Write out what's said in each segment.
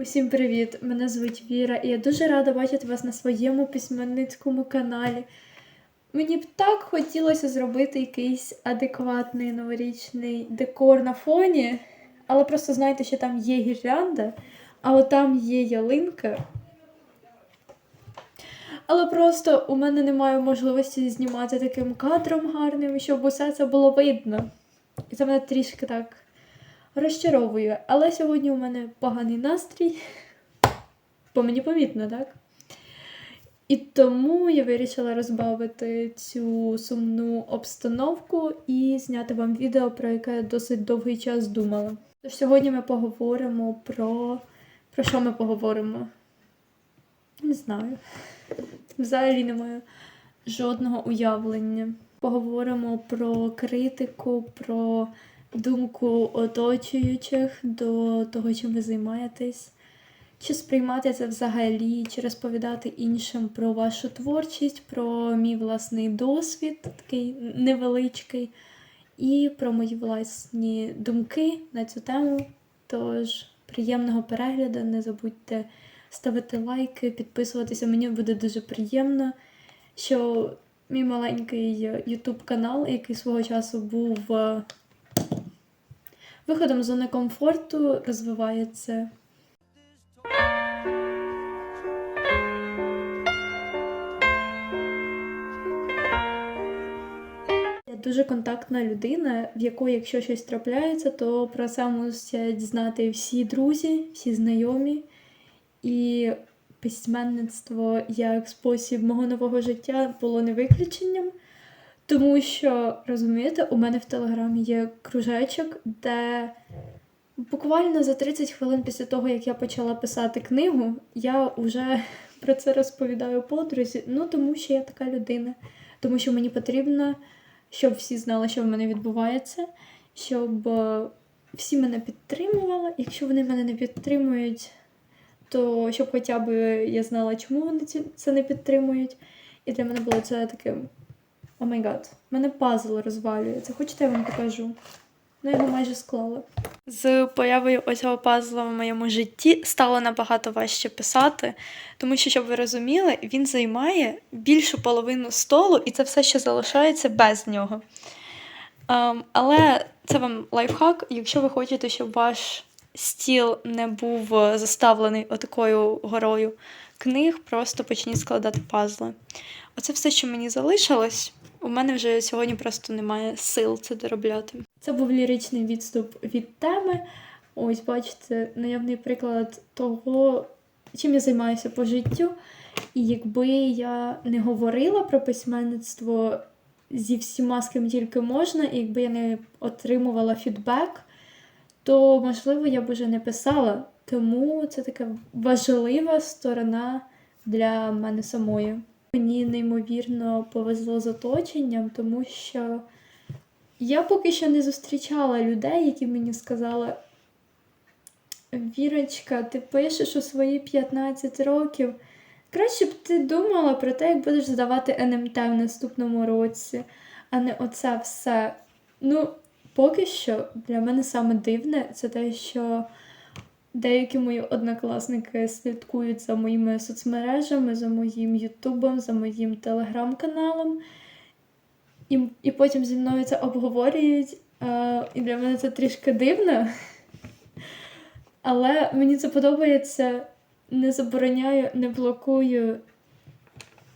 Усім привіт! Мене звуть Віра, і я дуже рада бачити вас на своєму письменницькому каналі. Мені б так хотілося зробити якийсь адекватний новорічний декор на фоні, але просто знайте, що там є гірлянда, а от там є ялинка. Але просто у мене немає можливості знімати таким кадром гарним, щоб усе це було видно. І це мене трішки так розчаровує. Але сьогодні у мене поганий настрій, бо мені помітно, так? І тому я вирішила розбавити цю сумну обстановку і зняти вам відео, про яке я досить довгий час думала. Тож сьогодні ми поговоримо про. Про що ми поговоримо? Не знаю. Взагалі не маю жодного уявлення. Поговоримо про критику, про думку оточуючих до того, чим ви займаєтесь, чи сприймати це взагалі, чи розповідати іншим про вашу творчість, про мій власний досвід, такий невеличкий, і про мої власні думки на цю тему. Тож, приємного перегляду, не забудьте ставити лайки, підписуватися. Мені буде дуже приємно, що мій маленький YouTube канал, який свого часу був е, виходом з зони комфорту, розвивається. Дуже контактна людина, в якої, якщо щось трапляється, то про це мусять знати всі друзі, всі знайомі. І письменництво як спосіб мого нового життя було не виключенням. Тому що, розумієте, у мене в Телеграмі є кружечок, де буквально за 30 хвилин після того, як я почала писати книгу, я вже про це розповідаю подрузі. Ну, тому що я така людина. Тому що мені потрібно, щоб всі знали, що в мене відбувається, щоб е, всі мене підтримували. Якщо вони мене не підтримують, то щоб хоча б я знала, чому вони це не підтримують. І для мене було це таким. О май гад, в мене пазл розвалюється. Хочете, я вам покажу? Ну, його майже склала. З появою оцього пазла в моєму житті стало набагато важче писати, тому що, щоб ви розуміли, він займає більшу половину столу, і це все ще залишається без нього. Ем, але це вам лайфхак, якщо ви хочете, щоб ваш стіл не був заставлений отакою горою книг, просто почніть складати пазли. Оце все, що мені залишилось. У мене вже сьогодні просто немає сил це доробляти. Це був ліричний відступ від теми. Ось, бачите, наявний приклад того, чим я займаюся по життю. І якби я не говорила про письменництво зі всіма, з ким тільки можна, і якби я не отримувала фідбек, то можливо я б уже не писала. Тому це така важлива сторона для мене самої. Мені неймовірно повезло з оточенням, тому що я поки що не зустрічала людей, які мені сказали: Вірочка, ти пишеш у свої 15 років. Краще б ти думала про те, як будеш здавати НМТ в наступному році, а не оце все. Ну, поки що для мене саме дивне це те, що деякі мої однокласники слідкують за моїми соцмережами, за моїм Ютубом, за моїм телеграм-каналом. І, і потім зі мною це обговорюють. Е, і для мене це трішки дивно. Але мені це подобається. Не забороняю, не блокую.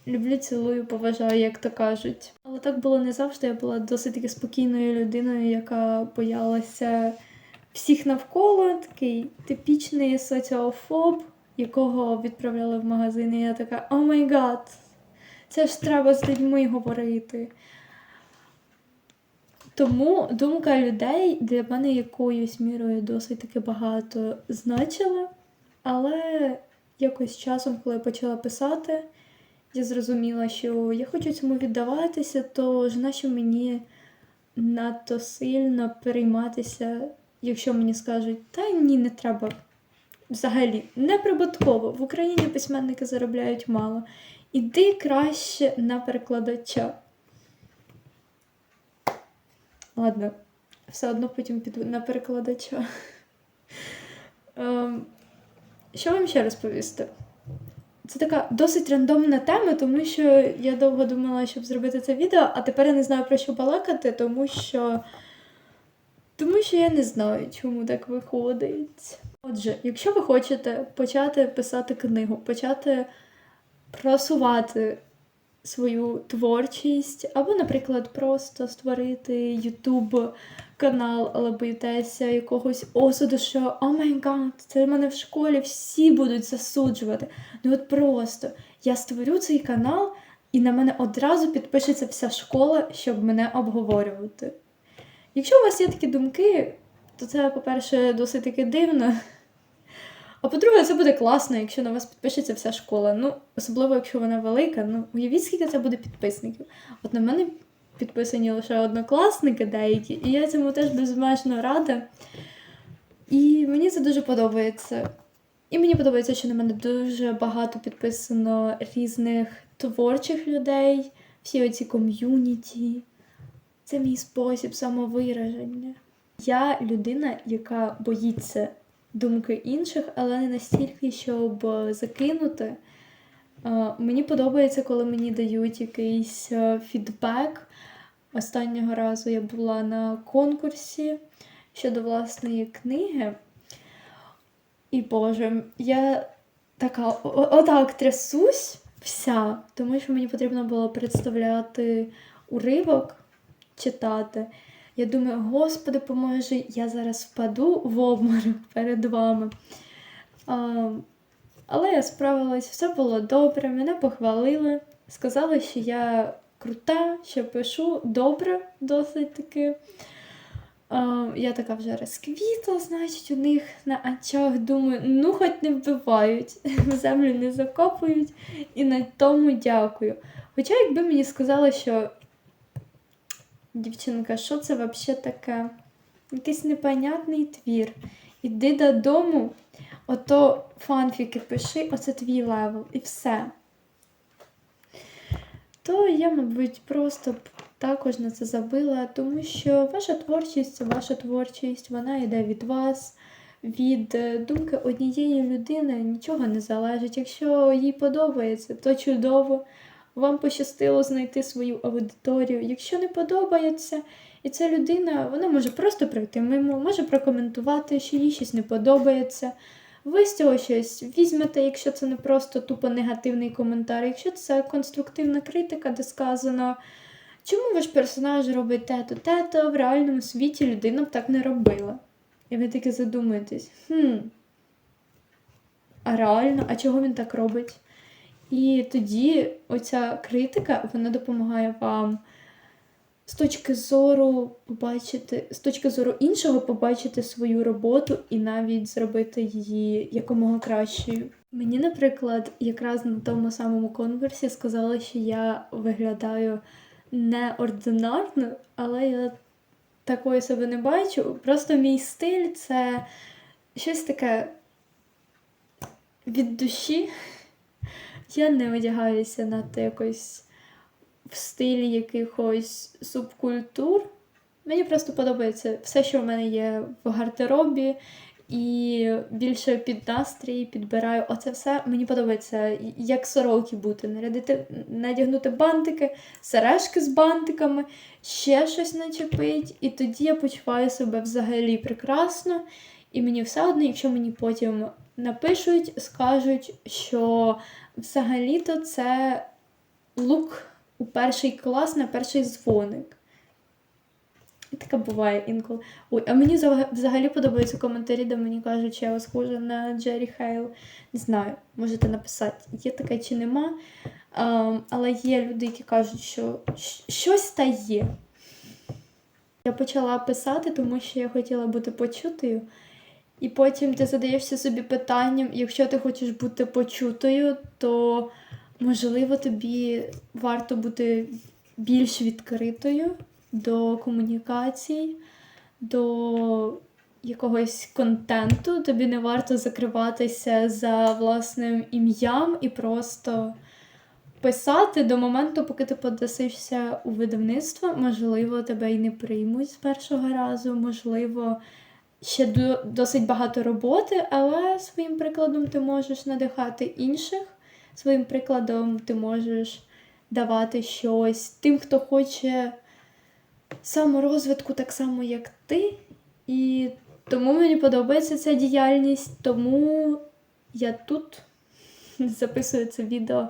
Люблю, цілую, поважаю, як то кажуть. Але так було не завжди. Я була досить таки спокійною людиною, яка боялася всіх навколо, такий типічний соціофоб, якого відправляли в магазин. І я така, о май гад, це ж треба з людьми говорити. Тому думка людей для мене якоюсь мірою досить таки багато значила. Але якось часом, коли я почала писати, я зрозуміла, що я хочу цьому віддаватися, то ж нащо мені надто сильно перейматися, якщо мені скажуть, та ні, не треба. Взагалі, неприбутково. В Україні письменники заробляють мало. Іди краще на перекладача. Ладно, все одно потім піду на перекладача. Ем, що вам ще розповісти? Це така досить рандомна тема, тому що я довго думала, щоб зробити це відео, а тепер я не знаю про що балакати, тому що. Тому що я не знаю, чому так виходить. Отже, якщо ви хочете почати писати книгу, почати просувати свою творчість, або, наприклад, просто створити YouTube канал, але боїтеся якогось осуду, що о май гад, це мене в школі всі будуть засуджувати. Ну от просто я створю цей канал, і на мене одразу підпишеться вся школа, щоб мене обговорювати. Якщо у вас є такі думки, то це, по-перше, досить таки дивно. А по-друге, це буде класно, якщо на вас підпишеться вся школа. Ну, особливо, якщо вона велика. Ну, уявіть, скільки це буде підписників. От на мене підписані лише однокласники деякі, і я цьому теж безмежно рада. І мені це дуже подобається. І мені подобається, що на мене дуже багато підписано різних творчих людей, всі оці ком'юніті. Це мій спосіб самовираження. Я людина, яка боїться думки інших, але не настільки, щоб закинути. Е, Мені подобається, коли мені дають якийсь е, фідбек. Останнього разу я була на конкурсі щодо власної книги. І Боже, я така отак трясусь вся, тому що мені потрібно було представляти уривок, читати. Я думаю, Господи, поможи, я зараз впаду в обморок перед вами. А, але я справилась, все було добре, мене похвалили, сказали, що я крута, що пишу добре, досить таки. Я така вже розквітла, значить, у них на очах думаю, ну хоч не вбивають, землю не закопують, і на тому дякую. Хоча, якби мені сказали, що дівчинка, що це взагалі таке? Якийсь непонятний твір. Іди додому, ото фанфіки пиши, оце твій левел, і все. То я, мабуть, просто також на це забила, тому що ваша творчість це ваша творчість, вона йде від вас, від е, думки однієї людини нічого не залежить. Якщо їй подобається, то чудово. Вам пощастило знайти свою аудиторію. Якщо не подобається, і ця людина вона може просто пройти мимо, може прокоментувати, що їй щось не подобається. Ви з цього щось візьмете, якщо це не просто тупо негативний коментар, якщо це конструктивна критика, де сказано, чому ваш персонаж робить те-то, те-то, в реальному світі людина б так не робила. І ви таки задумаєтесь, хм, а реально, а чого він так робить? І тоді оця критика вона допомагає вам з точки зору побачити, з точки зору іншого побачити свою роботу і навіть зробити її якомога кращою. Мені, наприклад, якраз на тому самому конкурсі сказали, що я виглядаю неординарно, але я такої себе не бачу. Просто мій стиль це щось таке від душі. Я не одягаюся надто якось в стилі якихось субкультур. Мені просто подобається все, що в мене є в гардеробі, і більше під настрій підбираю. Оце все мені подобається, як сороки бути, нарядити, надягнути бантики, сережки з бантиками, ще щось начепить, і тоді я почуваю себе взагалі прекрасно. І мені все одно, якщо мені потім напишуть, скажуть, що взагалі-то це лук у перший клас на перший дзвоник. І таке буває інколи. Ой, а мені взагалі подобаються коментарі, де мені кажуть, що я схожа на Джері Хейл. Не знаю, можете написати, є таке чи нема. Ем, але є люди, які кажуть, що щось та є. Я почала писати, тому що я хотіла бути почутою. І потім ти задаєшся собі питанням, якщо ти хочеш бути почутою, то можливо тобі варто бути більш відкритою до комунікацій, до якогось контенту. Тобі не варто закриватися за власним ім'ям і просто писати до моменту, поки ти подасишся у видавництво. Можливо, тебе і не приймуть з першого разу, можливо ще до- досить багато роботи, але своїм прикладом ти можеш надихати інших, своїм прикладом ти можеш давати щось тим, хто хоче саморозвитку так само, як ти. І тому мені подобається ця діяльність, тому я тут записую це відео.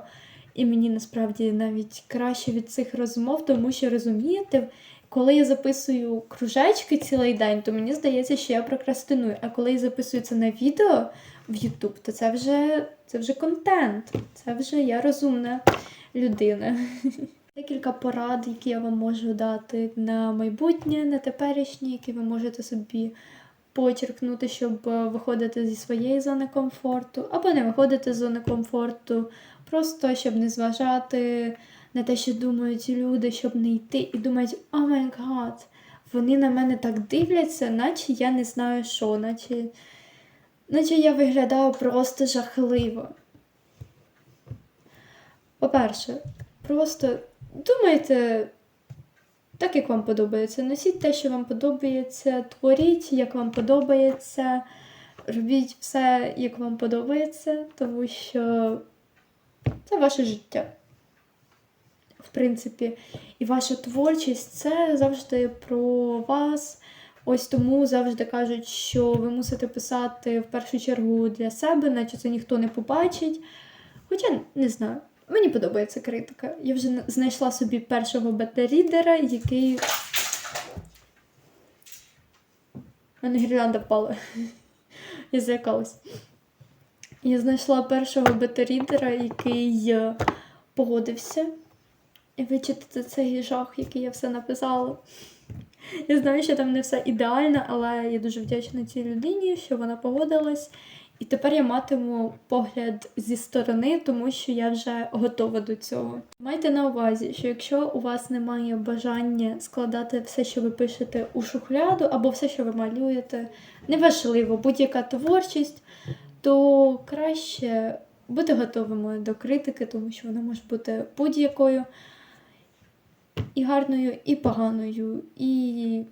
І мені насправді навіть краще від цих розмов, тому що розумієте, коли я записую кружечки цілий день, то мені здається, що я прокрастиную. А коли я записую це на відео в YouTube, то це вже, це вже контент, це вже я розумна людина. Декілька порад, які я вам можу дати на майбутнє, на теперішнє, які ви можете собі почеркнути, щоб е, виходити зі своєї зони комфорту, або не виходити з зони комфорту, просто щоб не зважати на те, що думають люди, щоб не йти і думають, о май гад, вони на мене так дивляться, наче я не знаю що, наче, наче я виглядаю просто жахливо. По-перше, просто думайте так, як вам подобається. Носіть те, що вам подобається, творіть, як вам подобається, робіть все, як вам подобається, тому що це ваше життя. В принципі, і ваша творчість це завжди про вас. Ось тому завжди кажуть, що ви мусите писати в першу чергу для себе, наче це ніхто не побачить. Хоча не знаю, мені подобається критика. Я вже знайшла собі першого бета-рідера, який. У мене гірлянда впала. Я злякалась. Я знайшла першого бета-рідера, який е, погодився і вичитати цей жах, який я все написала. Я знаю, що там не все ідеально, але я дуже вдячна цій людині, що вона погодилась. І тепер я матиму погляд зі сторони, тому що я вже готова до цього. Майте на увазі, що якщо у вас немає бажання складати все, що ви пишете у шухляду, або все, що ви малюєте, неважливо, будь-яка творчість, то краще бути готовими до критики, тому що вона може бути будь-якою і гарною, і поганою, і,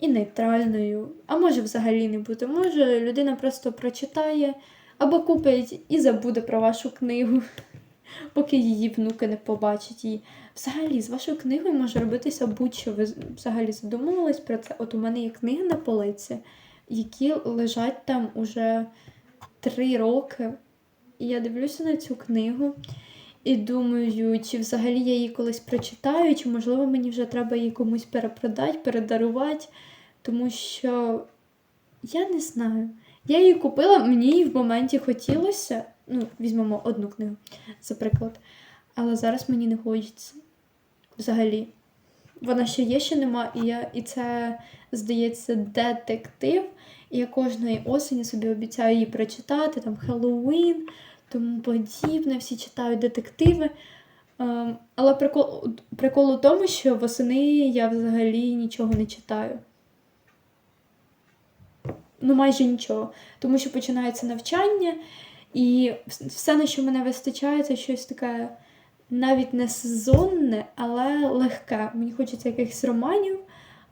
і нейтральною. А може взагалі не бути. Може людина просто прочитає або купить і забуде про вашу книгу, поки її внуки не побачать її. Взагалі, з вашою книгою може робитися будь-що. Ви взагалі задумувались про це? От у мене є книги на полиці, які лежать там уже три роки. І я дивлюся на цю книгу і думаю, чи взагалі я її колись прочитаю, чи можливо мені вже треба її комусь перепродати, передарувати. Тому що я не знаю. Я її купила, мені в моменті хотілося. Ну, візьмемо одну книгу, за приклад. Але зараз мені не хочеться. Взагалі. Вона ще є, ще нема, і, я, і це, здається, детектив. І я кожної осені собі обіцяю її прочитати, там Хеллоуін, тому подібне, всі читають детективи. Ем, але прикол, прикол у тому, що восени я взагалі нічого не читаю. Ну, майже нічого. Тому що починається навчання, і все, на що мене вистачає, це щось таке навіть не сезонне, але легке. Мені хочеться якихось романів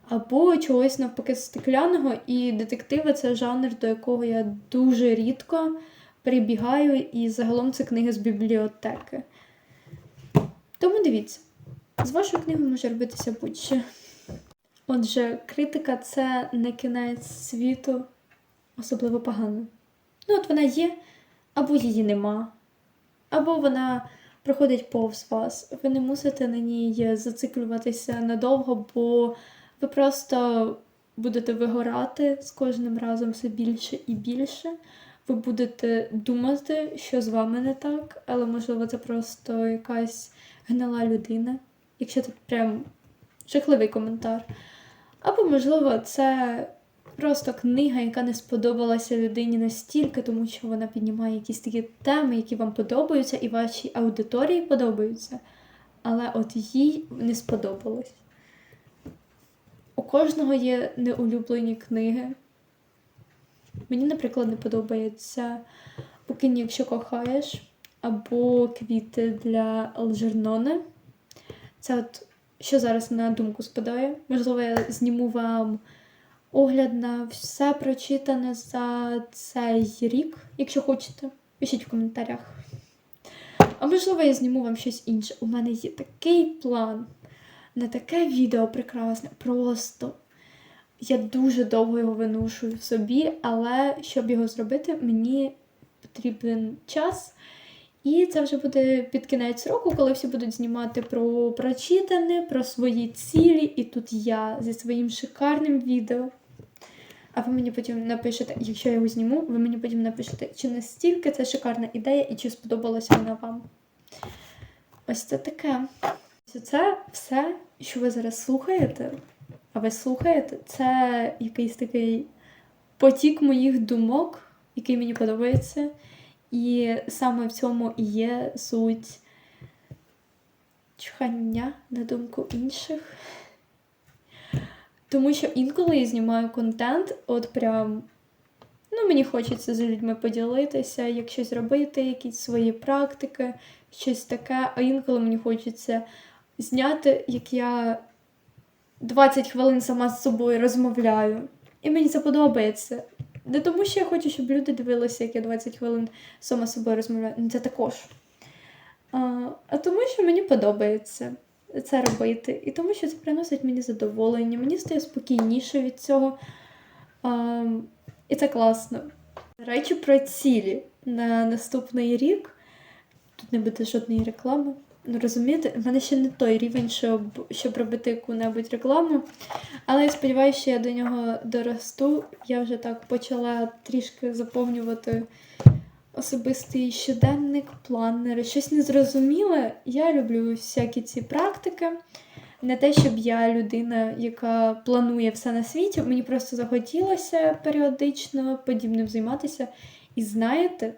або чогось навпаки стекляного. І детективи це жанр, до якого я дуже рідко прибігаю, і загалом це книги з бібліотеки. Тому дивіться, з вашою книгою може робитися будь-що. Отже, критика це не кінець світу, особливо погано. Ну, от вона є, або її нема, або вона проходить повз вас. Ви не мусите на ній зациклюватися надовго, бо ви просто будете вигорати з кожним разом все більше і більше. Ви будете думати, що з вами не так, але можливо це просто якась гнила людина, якщо це прям жахливий коментар. Або, можливо, це просто книга, яка не сподобалася людині настільки, тому що вона піднімає якісь такі теми, які вам подобаються, і вашій аудиторії подобаються. Але от їй не сподобалось. У кожного є неулюблені книги. Мені, наприклад, не подобається «Покинь, якщо кохаєш, або квіти для Алжерноне. Це от що зараз на думку спадає. Можливо, я зніму вам огляд на все прочитане за цей рік. Якщо хочете, пишіть в коментарях. А можливо, я зніму вам щось інше. У мене є такий план на таке відео прекрасне. Просто я дуже довго його виношую в собі, але щоб його зробити, мені потрібен час. І це вже буде під кінець року, коли всі будуть знімати про прочитане, про свої цілі. І тут я зі своїм шикарним відео. А ви мені потім напишете, якщо я його зніму, ви мені потім напишете, чи настільки це шикарна ідея і чи сподобалася вона вам. Ось це таке. Це все, що ви зараз слухаєте, а ви слухаєте, це якийсь такий потік моїх думок, який мені подобається. І саме в цьому і є суть чхання на думку інших. Тому що інколи я знімаю контент, от прям. Ну, мені хочеться з людьми поділитися, як щось робити, якісь свої практики, щось таке. А інколи мені хочеться зняти, як я 20 хвилин сама з собою розмовляю. І мені це подобається. Не тому, що я хочу, щоб люди дивилися, як я 20 хвилин сама з собою розмовляю. Ну, Це також. А, а тому, що мені подобається це робити. І тому, що це приносить мені задоволення, мені стає спокійніше від цього. А, і це класно. Речі, про цілі на наступний рік. Тут не буде жодної реклами. Ну, розумієте, в мене ще не той рівень, щоб, щоб робити яку-небудь рекламу. Але я сподіваюся, що я до нього доросту. Я вже так почала трішки заповнювати особистий щоденник, планери. Щось незрозуміле. Я люблю всякі ці практики. Не те, щоб я людина, яка планує все на світі. Мені просто захотілося періодично подібним займатися. І знаєте,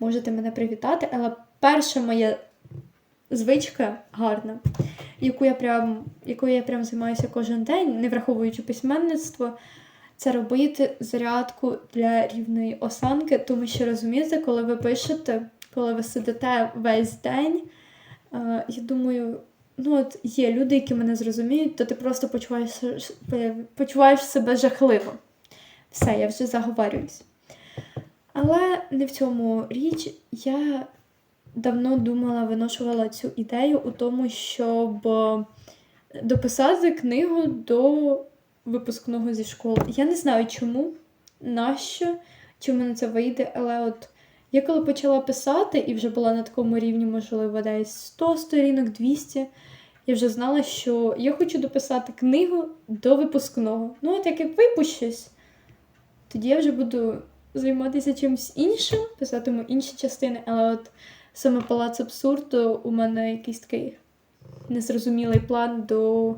можете мене привітати, але перша моя звичка гарна, яку я прям, якою я прям займаюся кожен день, не враховуючи письменництво, це робити зарядку для рівної осанки, тому що розумієте, коли ви пишете, коли ви сидите весь день, е, я думаю, ну от є люди, які мене зрозуміють, то ти просто почуваєш, почуваєш себе жахливо. Все, я вже заговорююсь. Але не в цьому річ. Я давно думала, виношувала цю ідею у тому, щоб е, дописати книгу до випускного зі школи. Я не знаю чому, нащо, чи мене це вийде, але от я коли почала писати і вже була на такому рівні, можливо, десь 100 сторінок, 200, я вже знала, що я хочу дописати книгу до випускного. Ну, от як я випущусь, тоді я вже буду займатися чимось іншим, писатиму інші частини, але от саме палац абсурду у мене якийсь такий незрозумілий план до.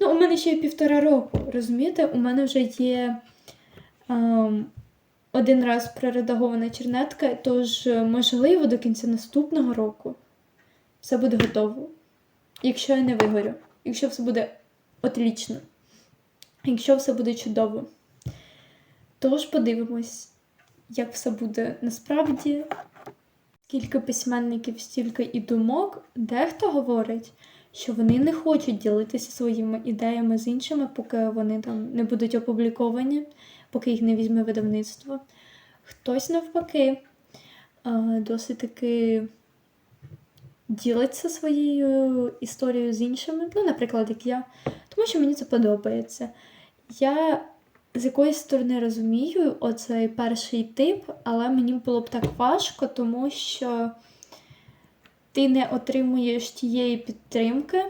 Ну, у мене ще є півтора року. Розумієте, у мене вже є ем, один раз проредагована чернетка, тож, можливо, до кінця наступного року все буде готово. Якщо я не вигорю, якщо все буде отлічно, якщо все буде чудово. Тож подивимось, як все буде насправді. Скільки письменників, стільки і думок, дехто говорить, що вони не хочуть ділитися своїми ідеями з іншими, поки вони там не будуть опубліковані, поки їх не візьме видавництво. Хтось навпаки досить таки ділиться своєю історією з іншими, ну, наприклад, як я, тому що мені це подобається. Я з якоїсь сторони розумію оцей перший тип, але мені було б так важко, тому що ти не отримуєш тієї підтримки.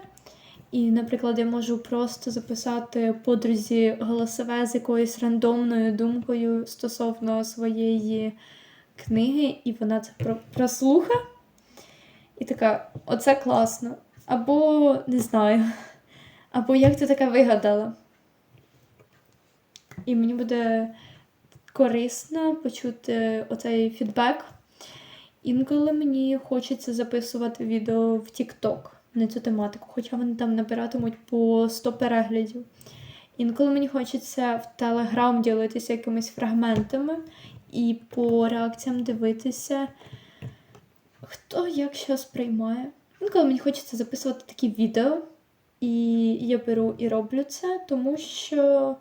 І, наприклад, я можу просто записати подрузі голосове з якоюсь рандомною думкою стосовно своєї книги, і вона це прослуха. І така, оце класно. Або не знаю. Або як ти таке вигадала. І мені буде корисно почути оцей фідбек. Інколи мені хочеться записувати відео в TikTok на цю тематику, хоча вони там набиратимуть по 100 переглядів. Інколи мені хочеться в Telegram ділитися якимись фрагментами і по реакціям дивитися, хто як що сприймає. Інколи мені хочеться записувати такі відео, І я беру і роблю це, тому що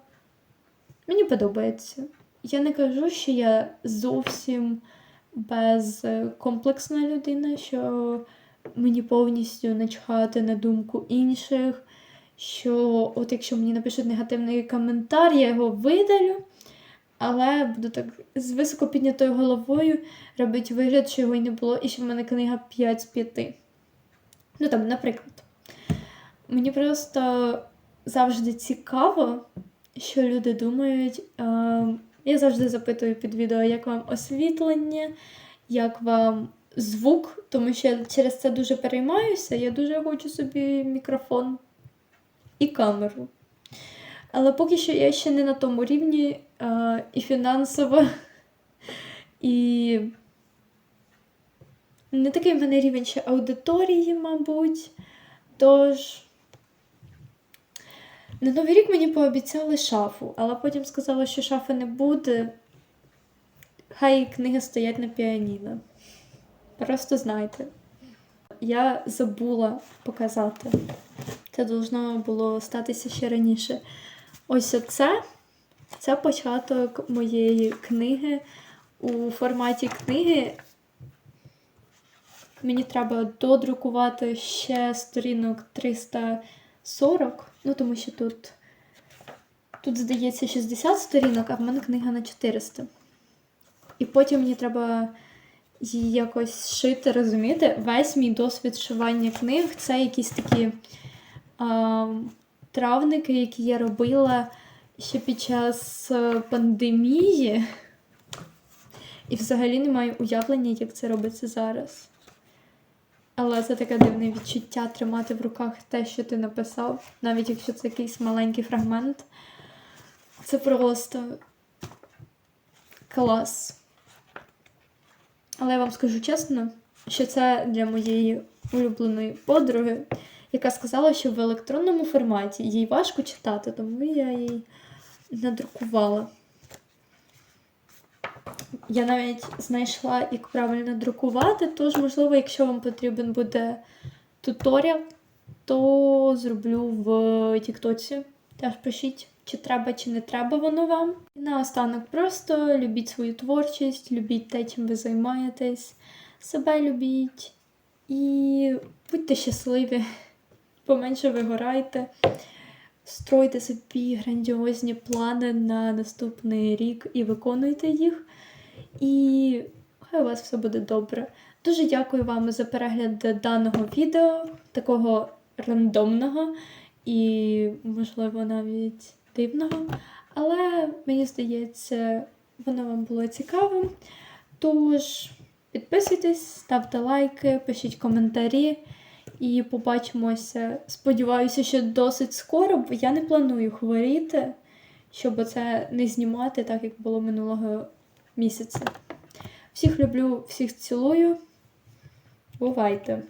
мені подобається. Я не кажу, що я зовсім безкомплексна людина, що мені повністю начхати на думку інших, що от якщо мені напишуть негативний коментар, я його видалю, але буду так з високо піднятою головою робити вигляд, що його й не було, і що в мене книга 5 з 5. Ну там, наприклад. Мені просто завжди цікаво, що люди думають. Я завжди запитую під відео, як вам освітлення, як вам звук, тому що я через це дуже переймаюся. Я дуже хочу собі мікрофон і камеру. Але поки що я ще не на тому рівні і фінансово, і не такий в мене рівень ще аудиторії, мабуть. Тож. На Новий рік мені пообіцяли шафу, але потім сказали, що шафи не буде. Хай книги стоять на піаніно. Просто знайте. Я забула показати. Це должно було статися ще раніше. Ось оце це початок моєї книги. У форматі книги мені треба додрукувати ще сторінок 340. Ну, тому що тут, тут здається, 60 сторінок, а в мене книга на 400. І потім мені треба її якось шити, розумієте? Весь мій досвід шивання книг це якісь такі а, травники, які я робила ще під час е, пандемії. І взагалі не маю уявлення, як це робиться зараз. Але це таке дивне відчуття тримати в руках те, що ти написав, навіть якщо це якийсь маленький фрагмент. Це просто клас. Але я вам скажу чесно, що це для моєї улюбленої подруги, яка сказала, що в електронному форматі їй важко читати, тому я їй надрукувала. Я навіть знайшла, як правильно друкувати, тож, можливо, якщо вам потрібен буде туторіал, то зроблю в Тіктоці. Теж пишіть, чи треба, чи не треба воно вам. І наостанок просто любіть свою творчість, любіть те, чим ви займаєтесь, себе любіть і будьте щасливі, поменше вигорайте, стройте собі грандіозні плани на наступний рік і виконуйте їх. І хай у вас все буде добре. Дуже дякую вам за перегляд даного відео, такого рандомного і, можливо, навіть дивного. Але мені здається, воно вам було цікавим. Тож, підписуйтесь, ставте лайки, пишіть коментарі. І побачимося. Сподіваюся, що досить скоро, бо я не планую хворіти, щоб це не знімати, так як було минулого місяця. Всіх люблю, всіх цілую. Бувайте!